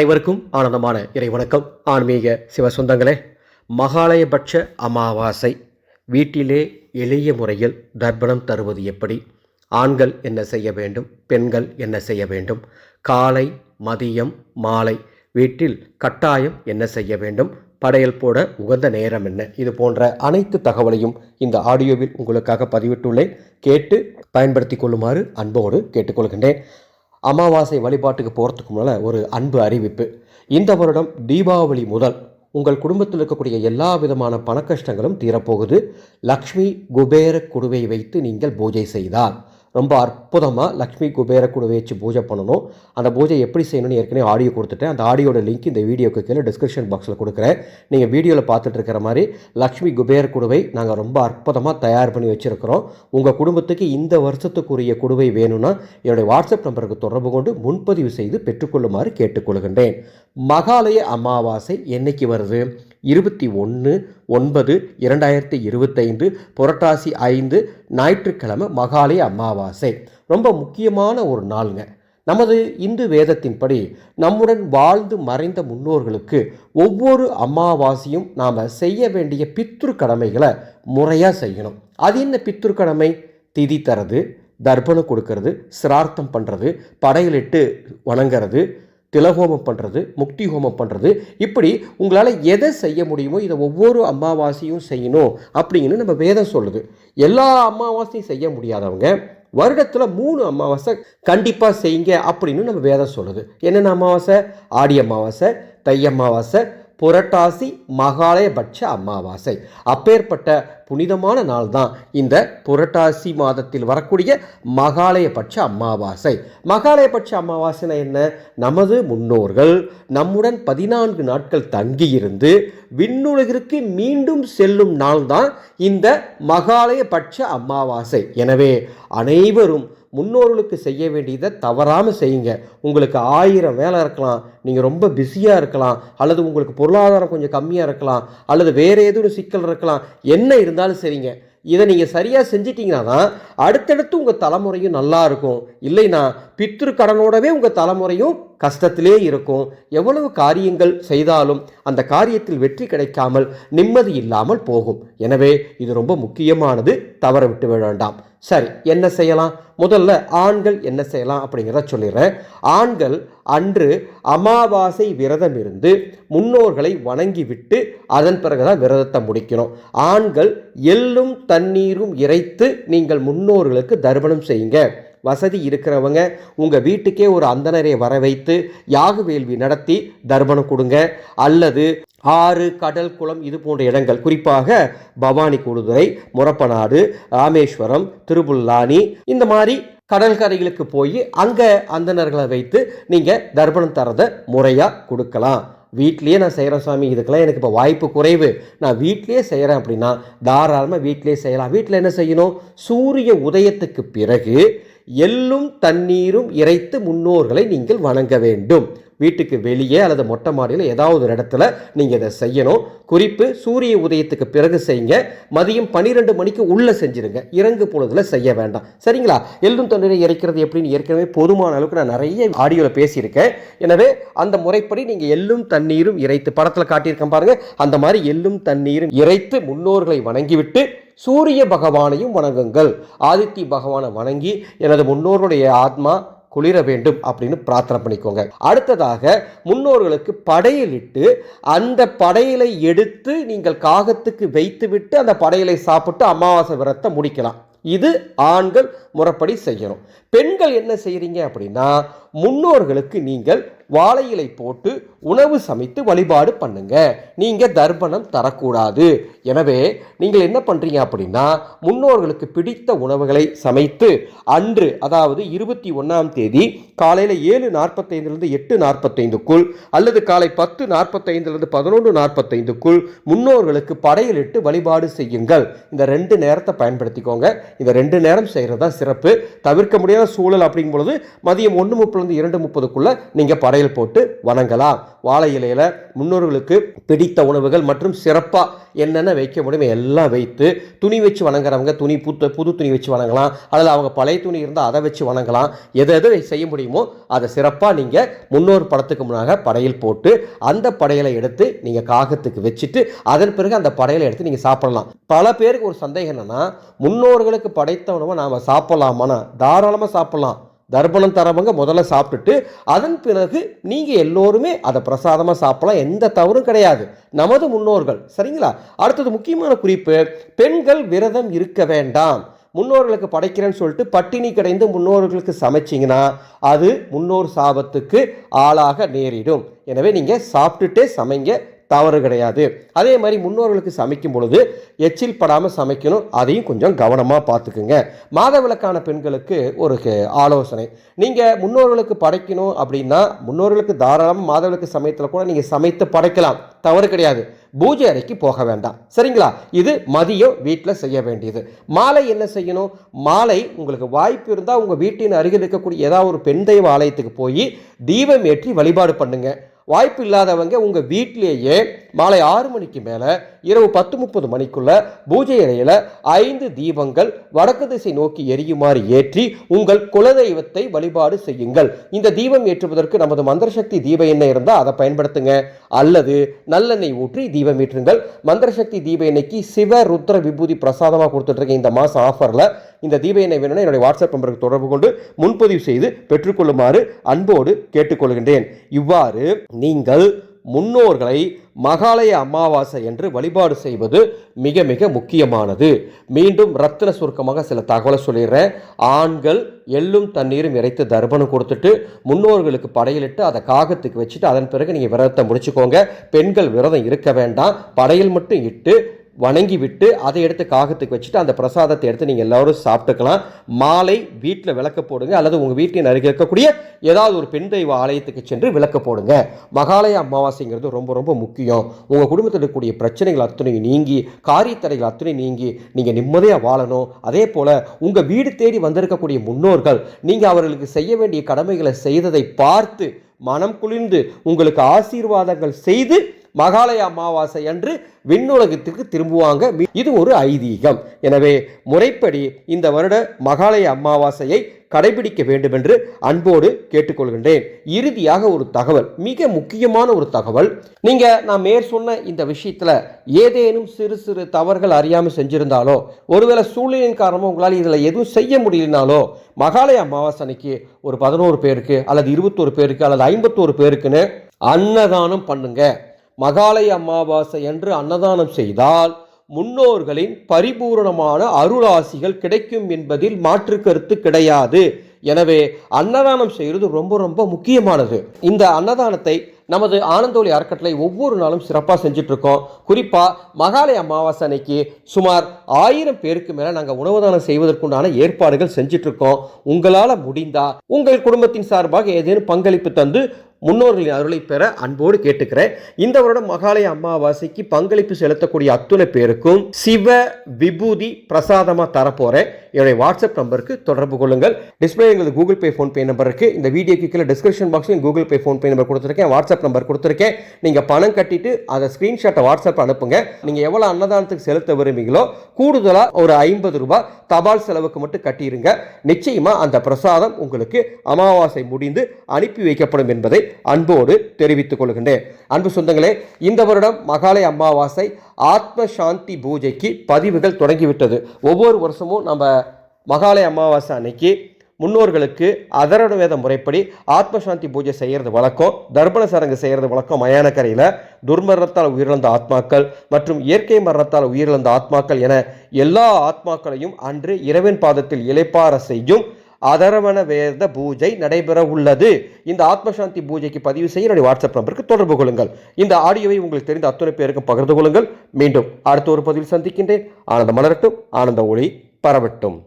அனைவருக்கும் ஆனந்தமான இறை வணக்கம். ஆன்மீக சிவ சொந்தங்களே மகாலயபட்ச அமாவாசை. வீட்டிலே எளிய முறையில் தர்ப்பணம் தருவது எப்படி? ஆண்கள் என்ன செய்ய வேண்டும்? பெண்கள் என்ன செய்ய வேண்டும்? காலை மதியம் மாலை. வீட்டில் கட்டாயம் என்ன செய்ய வேண்டும்? படையல் போட உகந்த நேரம் என்ன? இது போன்ற அனைத்து தகவலையும் இந்த ஆடியோவில் உங்களுக்காக பதிவிட்டுள்ளேன். கேட்டு பயன்படுத்தி கொள்ளுமாறு அன்போடு கேட்டுக்கொள்கின்றேன். அமாவாசை வழிபாட்டுக்கு போகிறதுக்கு முன்னால் ஒரு அன்பு அறிவிப்பு. இந்த வருடம் தீபாவளி முதல் உங்கள் குடும்பத்தில் இருக்கக்கூடிய எல்லா விதமான பணக்கஷ்டங்களும் தீரப்போகுது. லக்ஷ்மி குபேர குடுவை வைத்து நீங்கள் பூஜை செய்தால் ரொம்ப அற்புதமாக லக்ஷ்மி குபேர குடுவை வச்சு பூஜை பண்ணணும். அந்த பூஜை எப்படி செய்யணும்னு ஏற்கனவே ஆடியோ கொடுத்துட்டேன். அந்த ஆடியோட லிங்க் இந்த வீடியோக்கு கீழே டிஸ்கிரிப்ஷன் பாக்ஸில் கொடுக்குறேன். நீங்கள் வீடியோவில் பார்த்துட்டு இருக்கிற மாதிரி லக்ஷ்மி குபேர குடுவை நாங்கள் ரொம்ப அற்புதமாக தயார் பண்ணி வச்சுருக்கிறோம். உங்கள் குடும்பத்துக்கு இந்த வருஷத்துக்குரிய குடுவை வேணும்னா என்னுடைய வாட்ஸ்அப் நம்பருக்கு தொடர்பு கொண்டு முன்பதிவு செய்து பெற்றுக்கொள்ளுமாறு கேட்டுக்கொள்கின்றேன். மகாலய அமாவாசை என்னைக்கு வருது? இருபத்தி ஒன்று ஒன்பது இரண்டாயிரத்தி இருபத்தைந்து புரட்டாசி ஐந்து ஞாயிற்றுக்கிழமை மகாலய அமாவாசை. ரொம்ப முக்கியமான ஒரு நாளுங்க. நமது இந்து வேதத்தின்படி நம்முடன் வாழ்ந்து மறைந்த முன்னோர்களுக்கு ஒவ்வொரு அமாவாசையும் நாம் செய்ய வேண்டிய பித்ரு கடமைகளை முறையாக செய்யணும். அது என்ன பித்ரு கடமை திதி தரது தர்ப்பணம் கொடுக்கறது சிரார்த்தம் பண்ணுறது படையலிட்டு வணங்குறது திலஹோமம் பண்ணுறது முக்தி ஹோமம் பண்ணுறது இப்படி உங்களால் எதை செய்ய முடியுமோ இதை ஒவ்வொரு அமாவாசையும் செய்யணும் அப்படின்னு நம்ம வேதம் சொல்லுது. எல்லா அமாவாசையும் செய்ய முடியாதவங்க வருடத்தில் மூணு அமாவாசை கண்டிப்பாக செய்யுங்க அப்படின்னு நம்ம வேதம் சொல்லுது. என்னென்ன அமாவாசை? ஆடி அமாவாசை தை அமாவாசை புரட்டாசி மகாலயபட்ச அமாவாசை. அப்பேற்பட்ட புனிதமான நாள் தான் இந்த புரட்டாசி மாதத்தில் வரக்கூடிய மகாலயபட்ச அமாவாசை. மகாலயபட்ச அமாவாசைனா என்ன? நமது முன்னோர்கள் நம்முடன் பதினான்கு நாட்கள் தங்கியிருந்து விண்ணுலகிற்கு மீண்டும் செல்லும் நாள் தான் இந்த மகாலயபட்ச அமாவாசை. எனவே அனைவரும் முன்னோர்களுக்கு செய்ய வேண்டியதை தவறாமல் செய்யுங்க. உங்களுக்கு ஆயிரம் வேலை இருக்கலாம் நீங்கள் ரொம்ப பிஸியாக இருக்கலாம் அல்லது உங்களுக்கு பொருளாதாரம் கொஞ்சம் கம்மியாக இருக்கலாம் அல்லது வேறு எதுவும் சிக்கல் இருக்கலாம் என்ன இருந்தாலும் சரிங்க. இதை நீங்கள் சரியாக செஞ்சிட்டிங்கன்னா தான் அடுத்தடுத்து உங்கள் தலைமுறையும் நல்லா இருக்கும். இல்லைன்னா பித்ரு கடனோடவே உங்கள் தலைமுறையும் கஷ்டத்திலே இருக்கும். எவ்வளவு காரியங்கள் செய்தாலும் அந்த காரியத்தில் வெற்றி கிடைக்காமல் நிம்மதி இல்லாமல் போகும். எனவே இது ரொம்ப முக்கியமானது. தவற விட்டு விட வேண்டாம் சரி என்ன செய்யலாம்? முதல்ல ஆண்கள் என்ன செய்யலாம் அப்படிங்கிறத சொல்லிடுறேன். ஆண்கள் அன்று அமாவாசை விரதம் இருந்து முன்னோர்களை வணங்கிவிட்டு அதன் பிறகுதான் விரதத்தை முடிக்கணும். ஆண்கள் எள்ளும் தண்ணீரும் இறைத்து நீங்கள் முன் முன்னோர்களுக்கு தர்ப்பணம் செய்யுங்க. வசதி இருக்கிறவங்க உங்கள் வீட்டுக்கே ஒரு அந்தனரை வர வைத்து யாக வேள்வி நடத்தி தர்ப்பணம் கொடுங்க. அல்லது ஆறு கடல் குளம் இது போன்ற இடங்கள் குறிப்பாக பவானி கூடுதுறை முரப்பநாடு ராமேஸ்வரம் திருபுல்லானி இந்த மாதிரி கடற்கரைகளுக்கு போய் அங்கே அந்தணர்களை வைத்து நீங்கள் தர்ப்பணம் தரதை முறையாக கொடுக்கலாம். வீட்லேயே நான் செய்கிறேன் சாமி இதுக்கெல்லாம் எனக்கு இப்போ வாய்ப்பு குறைவு. நான் வீட்லேயே செய்கிறேன் அப்படின்னா தாராளமாக வீட்லேயே செய்யலாம். வீட்டில் என்ன செய்யணும்? சூரிய உதயத்துக்கு பிறகு எள்ளும் தண்ணீரும் இறைத்து முன்னோர்களை நீங்கள் வணங்க வேண்டும். வீட்டுக்கு வெளியே அல்லது மொட்டை மாடியில் ஏதாவது ஒரு இடத்துல நீங்கள் இதை செய்யணும். குறிப்பு சூரிய உதயத்துக்கு பிறகு செய்யுங்க. மதியம் பன்னிரெண்டு மணிக்கு உள்ளே செஞ்சிருங்க. இறங்கு பொழுதுல செய்ய வேண்டாம். சரிங்களா? எள்ளும் தண்ணீரை இறைக்கிறது எப்படின்னு ஏற்கனவே போதுமான அளவுக்கு நான் நிறைய ஆடியோவில் பேசியிருக்கேன். எனவே அந்த முறைப்படி நீங்கள் எள்ளும் தண்ணீரும் இறைத்து படத்தில் காட்டியிருக்கேன் பாருங்கள் அந்த மாதிரி எள்ளும் தண்ணீரும் இறைத்து முன்னோர்களை வணங்கிவிட்டு சூரிய பகவானையும் வணங்குங்கள். ஆதித்ய பகவானை வணங்கி எனது முன்னோருடைய ஆத்மா குளிர வேண்டும் அப்படின்னு பிரார்த்தனை பண்ணிக்கோங்க. அடுத்ததாக முன்னோர்களுக்கு படையலிட்டு அந்த படையலை எடுத்து நீங்கள் காகத்துக்கு வைத்துவிட்டு அந்த படையலை சாப்பிட்டு அமாவாசை விரத்தை முடிக்கலாம். இது ஆண்கள் முறைப்படி செய்யணும். பெண்கள் என்ன செய்கிறீங்க அப்படின்னா முன்னோர்களுக்கு நீங்கள் வாழை இலை போட்டு உணவு சமைத்து வழிபாடு பண்ணுங்க. நீங்க தர்ப்பணம் தரக்கூடாது. எனவே நீங்கள் என்ன பண்றீங்க அப்படின்னா முன்னோர்களுக்கு பிடித்த உணவுகளை சமைத்து அன்று அதாவது இருபத்தி ஒன்றாம் தேதி காலையில் ஏழு நாற்பத்தைந்துலேருந்து எட்டு நாற்பத்தைந்துக்குள் அல்லது காலை பத்து நாற்பத்தைந்துலேருந்து பதினொன்று நாற்பத்தைந்துக்குள் முன்னோர்களுக்கு படையலிட்டு வழிபாடு செய்யுங்கள். இந்த ரெண்டு நேரத்தை பயன்படுத்திக்கோங்க. இந்த ரெண்டு நேரம் செய்கிறது தான் சிறப்பு. தவிர்க்க முடியாத சூழல் அப்படிங்கும் பொழுது மதியம் ஒன்று முப்பதுலேருந்து இரண்டு முப்பதுக்குள்ளே நீங்கள் படையல் போட்டு வணங்கலாம். வாழை இலையில் முன்னோர்களுக்கு பிடித்த உணவுகள் மற்றும் சிறப்பாக என்னென்ன வைக்க முடியுமோ எல்லாம் வைத்து துணி வச்சு வணங்குறவங்க துணி புத்த புது துணி வச்சு வணங்கலாம். அதில் அவங்க பழைய துணி இருந்தால் அதை வச்சு வணங்கலாம். எது எதை செய்ய முடியும் அதை சிறப்பாக நீங்கள் முன்னோர் படத்துக்கு முன்னாக படையல் போட்டு அந்த படையலை எடுத்து நீங்கள் காகத்துக்கு வச்சுட்டு அதன் பிறகு அந்த படையலை எடுத்து நீங்கள் சாப்பிடலாம். பல பேருக்கு ஒரு சந்தேகம் என்னன்னா முன்னோர்களுக்கு படைத்த உணவை நாம் சாப்பிடலாமான்னா தாராளமாக சாப்பிடலாம். தர்ப்பணம் தரவங்க முதல்ல சாப்பிட்டுட்டு அதன் பிறகு நீங்கள் எல்லோருமே அதை பிரசாதமாக சாப்பிடலாம். எந்த தவறும் கிடையாது. நமது முன்னோர்கள். சரிங்களா? அடுத்தது முக்கியமான குறிப்பு பெண்கள் விரதம் இருக்க வேண்டாம். முன்னோர்களுக்கு படைக்கிறேன்னு சொல்லிட்டு பட்டினி கிடைந்து முன்னோர்களுக்கு சமைச்சிங்கன்னா அது முன்னோர் சாபத்துக்கு ஆளாக நேரிடும். எனவே நீங்கள் சாப்பிட்டுட்டே சமைங்க தவறு கிடையாது. அதே மாதிரி முன்னோர்களுக்கு சமைக்கும் பொழுது எச்சில் படாமல் சமைக்கணும். அதையும் கொஞ்சம் கவனமாக பார்த்துக்குங்க. மாதவிலக்கான பெண்களுக்கு ஒரு ஆலோசனை. நீங்கள் முன்னோர்களுக்கு படைக்கணும் அப்படின்னா முன்னோர்களுக்கு தாராளமாக மாதவிலக்கு சமயத்தில் கூட நீங்கள் சமைத்து படைக்கலாம். தவறு கிடையாது. பூஜை அறைக்கு போக வேண்டாம். சரிங்களா? இது மதியம் வீட்டில் செய்ய வேண்டியது. மாலை என்ன செய்யணும்? மாலை உங்களுக்கு வாய்ப்பு இருந்தால் உங்கள் வீட்டின் அருகில் இருக்கக்கூடிய ஏதாவது ஒரு பெண் தெய்வ ஆலயத்துக்கு போய் தீபம் ஏற்றி வழிபாடு பண்ணுங்கள் வாய்ப்பு இல்லாதவங்க உங்கள் வீட்டிலேயே மாலை ஆறு மணிக்கு மேலே இரவு பத்து முப்பது மணிக்குள்ள பூஜை அறையில் ஐந்து தீபங்கள் வடக்கு திசை நோக்கி எரியுமாறு ஏற்றி உங்கள் குலதெய்வத்தை வழிபாடு செய்யுங்கள். இந்த தீபம் ஏற்றுவதற்கு நமது மந்திர சக்தி தீப எண்ணெய் இருந்தால் அதை பயன்படுத்துங்க. அல்லது நல்லெண்ணெய் ஊற்றி தீபம் ஏற்றுங்கள். மந்திர சக்தி தீப எண்ணெய்க்கு சிவ ருத்ர விபூதி பிரசாதமாக கொடுத்துட்ருக்கேன் இந்த மாதம் ஆஃபரில் இந்த தீப எண்ணெய் வேணும்னா என்னுடைய வாட்ஸ்அப் நம்பருக்கு தொடர்பு கொண்டு முன்பதிவு செய்து பெற்றுக்கொள்ளுமாறு அன்போடு கேட்டுக்கொள்கின்றேன். இவ்வாறு நீங்கள் முன்னோர்களை மகாலய அமாவாசை என்று வழிபாடு செய்வது மிக மிக முக்கியமானது. மீண்டும் ரத்தின சுருக்கமாக சில தகவலை சொல்லிடுறேன். ஆண்கள் எள்ளும் தண்ணீரும் இறைத்து தர்ப்பணம் கொடுத்துட்டு முன்னோர்களுக்கு படையலிட்டு அதை காகத்துக்கு வச்சுட்டு அதன் பிறகு நீங்கள் விரதத்தை முடிச்சுக்கோங்க. பெண்கள் விரதம் இருக்க வேண்டாம். படையல் மட்டும் இட்டு வணங்கி விட்டு அதை எடுத்து காகத்துக்கு வச்சுட்டு அந்த பிரசாதத்தை எடுத்து நீங்கள் எல்லாரும் சாப்பிட்டுக்கலாம். மாலை வீட்டில் விளக்க போடுங்க அல்லது உங்கள் வீட்டின் அருகே இருக்கக்கூடிய ஏதாவது ஒரு பெண் தெய்வ ஆலயத்துக்கு சென்று விளக்க போடுங்க. மகாலய அமாவாசைங்கிறது ரொம்ப ரொம்ப முக்கியம். உங்கள் குடும்பத்தில் இருக்கக்கூடிய பிரச்சனைகள் அத்தனையும் நீங்கி காரியத்தடைகள் அத்தனை நீங்கி நீங்கள் நிம்மதியாக வாழணும். அதே போல் உங்கள் வீடு தேடி வந்திருக்கக்கூடிய முன்னோர்கள் நீங்கள் அவர்களுக்கு செய்ய வேண்டிய கடமைகளை செய்ததை பார்த்து மனம் குளிர்ந்து உங்களுக்கு ஆசீர்வாதங்கள் செய்து மகாலய அமாவாசை அன்று விண்ணுலகத்துக்கு திரும்புவாங்க. இது ஒரு ஐதீகம். எனவே முறைப்படி இந்த வருட மகாலய அமாவாசையை கடைபிடிக்க வேண்டும் என்று அன்போடு கேட்டுக்கொள்கின்றேன். இறுதியாக ஒரு தகவல் மிக முக்கியமான ஒரு தகவல். நீங்க நான் மேற் சொன்ன இந்த விஷயத்துல ஏதேனும் சிறு சிறு தவறுகள் அறியாமல் செஞ்சிருந்தாலோ ஒருவேளை சூழ்நிலையின் காரணமாக உங்களால் இதில் எதுவும் செய்ய முடியலனாலோ மகாலய அமாவாசை அன்னைக்கு ஒரு பதினோரு பேருக்கு அல்லது இருபத்தோரு பேருக்கு அல்லது ஐம்பத்தோரு பேருக்குன்னு அன்னதானம் பண்ணுங்க. மகாலய அமாவாசை என்று அன்னதானம் செய்தால் முன்னோர்களின் பரிபூரணமான அருளாசிகள் கிடைக்கும் என்பதில் மாற்று கருத்து கிடையாது. எனவே அன்னதானம் செய்கிறது ரொம்ப ரொம்ப முக்கியமானது. இந்த அன்னதானத்தை நமது ஆனந்தோலி அறக்கட்டளை ஒவ்வொரு நாளும் சிறப்பாக செஞ்சுட்டு இருக்கோம் குறிப்பாக மகாலய அமாவாசை அன்னைக்கு சுமார் ஆயிரம் பேருக்கு மேலே நாங்கள் உணவு தானம் செய்வதற்குண்டான ஏற்பாடுகள் செஞ்சிட்ருக்கோம். உங்களால் முடிந்தால் உங்கள் குடும்பத்தின் சார்பாக ஏதேனும் பங்களிப்பு தந்து முன்னோர்களின் அருளை பெற அன்போடு கேட்டுக்கிறேன். இந்த வருடம் மகாலய அமாவாசைக்கு பங்களிப்பு செலுத்தக்கூடிய அத்துணை பேருக்கும் சிவ விபூதி பிரசாதமாக தரப்போகிறேன் என்னுடைய வாட்ஸ்அப் நம்பருக்கு தொடர்பு கொள்ளுங்கள். டிஸ்பிளே எங்களது கூகுள் பே ஃபோன்பே நம்பர் இருக்குது இந்த வீடியோக்கு கீழே டிஸ்கிரிப்ஷன் பாக்ஸில் கூகுள் பே ஃபோன்பே நம்பர் கொடுத்துருக்கேன். வாட்ஸ்அப் நம்பர் கொடுத்துருக்கேன். நீங்கள் பணம் கட்டிட்டு அதை ஸ்க்ரீன்ஷாட்டை வாட்ஸ்அப் அனுப்புங்க. நீங்கள் எவ்வளோ அன்னதானத்துக்கு செலுத்த விரும்புகிறீங்களோ கூடுதலாக ஒரு ஐம்பது ரூபாய் தபால் செலவுக்கு மட்டும் கட்டிடுங்க நிச்சயமாக அந்த பிரசாதம் உங்களுக்கு அமாவாசை முடிந்து அனுப்பி வைக்கப்படும் என்பதை அன்போடு தெரிவித்துக் கொள்கின்றேன். அன்பு சொந்தங்களே இந்த வருடம் மகாலய அமாவாசை ஆத்ம சாந்தி பூஜைக்கு பதிவுகள் தொடங்கிவிட்டது. ஒவ்வொரு வருஷமும் நம்ம மகாலய அமாவாசை அன்னைக்கு முன்னோர்களுக்கு அதரணுவேத முறைப்படி ஆத்மசாந்தி பூஜை செய்கிறது வழக்கம் தர்ப்பண சடங்கு செய்கிறது வழக்கம் மயானக்கரையில். துர்மரணத்தால் உயிரிழந்த ஆத்மாக்கள் மற்றும் இயற்கை மரணத்தால் உயிரிழந்த ஆத்மாக்கள் என எல்லா ஆத்மாக்களையும் அன்று இரவின் பாதத்தில் இளைப்பார செய்யும் அதரவண வேத பூஜை நடைபெற உள்ளது. இந்த ஆத்மசாந்தி பூஜைக்கு பதிவு செய்ய என்னுடைய வாட்ஸ்அப் நம்பருக்கு தொடர்பு கொள்ளுங்கள். இந்த ஆடியோவை உங்களுக்கு தெரிந்த அத்துணை பேருக்கும் பகிர்ந்து கொள்ளுங்கள். மீண்டும் அடுத்த ஒரு பதிவில் சந்திக்கின்றேன். ஆனந்த மலரட்டும் ஆனந்த ஒளி பரவட்டும்.